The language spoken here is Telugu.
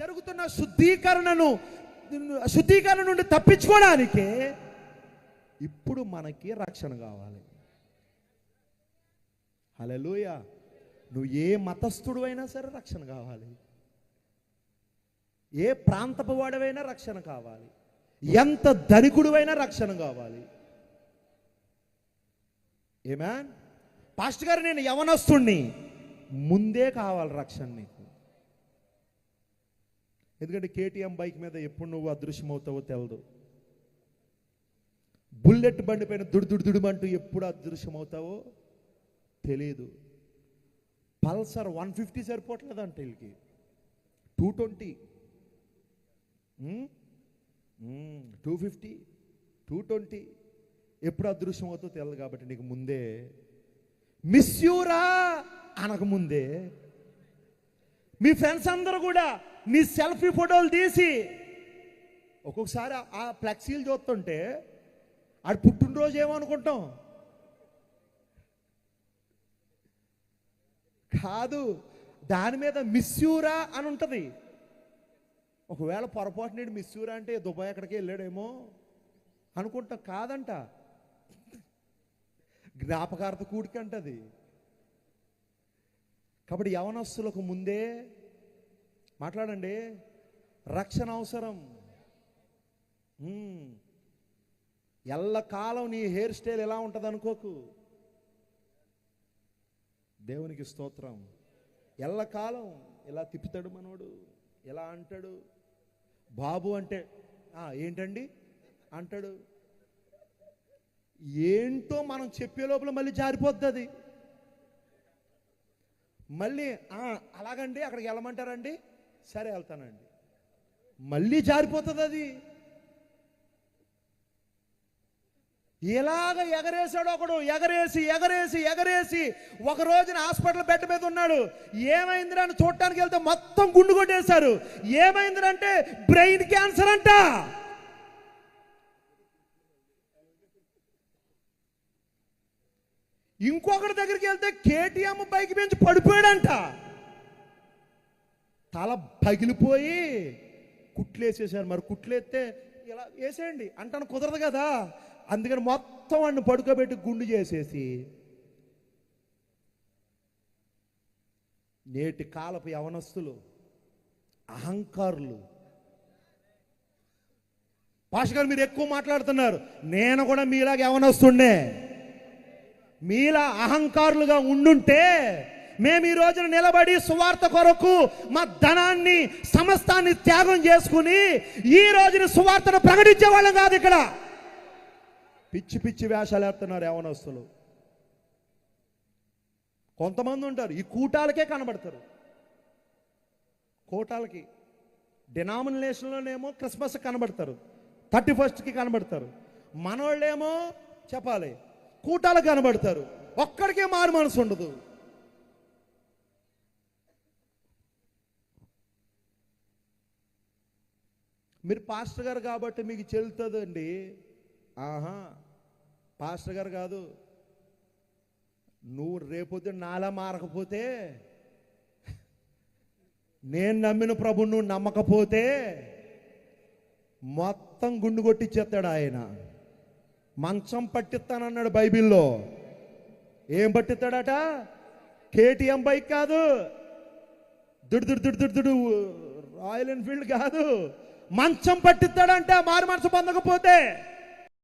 జరుగుతున్న శుద్ధీకరణను శుద్ధీకరణ నుండి తప్పించుకోవడానికి ఇప్పుడు మనకి రక్షణ కావాలి. హలోయ నువ్వు ఏ మతస్థుడు అయినా సరే రక్షణ కావాలి. ఏ ప్రాంతపు వాడవైనా రక్షణ కావాలి. ఎంత ధనికుడువైనా రక్షణ కావాలి. ఏమా పాస్టర్ గారు నేను యవనస్తుణ్ణి. ముందే కావాలి రక్షణ నీకు ఎందుకంటే కేటీఎం బైక్ మీద ఎప్పుడు నువ్వు అదృశ్యమవుతావో తెలదు. బుల్లెట్ బండి పైన దుడు ఎప్పుడు అదృశ్యమవుతావో తెలియదు పల్సర్ వన్ ఫిఫ్టీ సరిపోవట్లేదంట వీళ్ళకి. Two twenty. Two fifty. Two twenty. ఎప్పుడు అదృశ్యం అవుతుందో తెలియదు కాబట్టి నీకు ముందే మిస్యూరా అనకముందే. మీ ఫ్రెండ్స్ అందరూ కూడా నీ సెల్ఫీ ఫోటోలు తీసి. ఒక్కొక్కసారి ఆ ఫ్లెక్సీలు చూస్తుంటే ఆడు పుట్టినరోజు ఏమనుకుంటాం? కాదు దాని మీద మిస్యూరా అని ఉంటుంది. ఒకవేళ పొరపాటు నేడు మిస్యూరా అంటే దుబాయ్ ఎక్కడికి వెళ్ళాడేమో అనుకుంటాం కాదంట. జ్ఞాపకార్థ కూడికంటది కాబట్టి యవనస్తులకు ముందే మాట్లాడండి. రక్షణ అవసరం. ఎల్లకాలం నీ హెయిర్ స్టైల్ ఎలా ఉంటుంది అనుకోకు. దేవునికి స్తోత్రం. ఎల్లకాలం ఇలా తిప్పుతాడు మనోడు ఎలా అంటాడు. బాబు అంటే ఏంటండి? అంటాడు. ఏంటో మనం చెప్పే లోపల మళ్ళీ జారిపోద్ది అది. మళ్ళీ అలాగండి అక్కడికి వెళ్ళమంటారండి? సరే వెళ్తానండి. మళ్ళీ జారిపోతుంది అది. ఎలాగ ఎగరేసాడు ఒకడు ఎగరేసి ఎగరేసి ఎగరేసి ఒక రోజున హాస్పిటల్ బెడ్ మీద ఉన్నాడు. ఏమైందిరా అని చూడటానికి వెళ్తే మొత్తం గుండు కొట్టేశారు. ఏమైందిరంటే బ్రెయిన్ క్యాన్సర్ అంట. ఇంకొకటి దగ్గరికి వెళ్తే కేటీఎం బైక్ పెంచి పడిపోయాడంట. తల పగిలిపోయి కుట్లేసేసారు మరి కుట్లేస్తే ఇలా వేసేయండి. అంటాను కుదరదు కదా. అందుకని మొత్తం వాడిని పడుకోబెట్టి గుండు చేసేసి నేటి కాలపు యవనస్తులు అహంకారులు భాష గారు మీరు ఎక్కువ మాట్లాడుతున్నారు. నేను కూడా మీలాగా యవనస్తుండే మీలా అహంకారులుగా ఉండుంటే మేము ఈ రోజున నిలబడి సువార్త కొరకు మా ధనాన్ని సమస్తాన్ని త్యాగం చేసుకుని ఈ రోజున సువార్తను ప్రకటించే వాళ్ళం కాదు ఇక్కడ. పిచ్చి పిచ్చి వేషాలు వేస్తున్నారు యవనస్తులు. కొంతమంది ఉంటారు ఈ కూటాలకే కనబడతారు. కూటాలకి డినామినేషన్లోనేమో క్రిస్మస్ కనబడతారు థర్టీ ఫస్ట్కి కనబడతారు. మనోళ్ళేమో చెప్పాలి కూటాలు కనబడతారు. ఒక్కడికే మారు మనసు ఉండదు. మీరు పాస్టర్ గారు కాబట్టి మీకు చెల్లుతుందండి. ఆహా పాస్టర్ గారు కాదు. నువ్వు రేపొద్దు నాలా మారకపోతే నేను నమ్మిన ప్రభు నువ్వు నమ్మకపోతే మొత్తం గుండు కొట్టిచ్చేస్తాడు ఆయన. మంచం పట్టిస్తానన్నాడు బైబిల్లో. ఏం పట్టిస్తాడట? కేటీఎం బైక్ కాదు. దుడు దుడు దుడు దుడు దుడు రాయల్ ఎన్ఫీల్డ్ కాదు. మంచం పట్టిస్తాడంటే మారు మనసు పొందకపోతే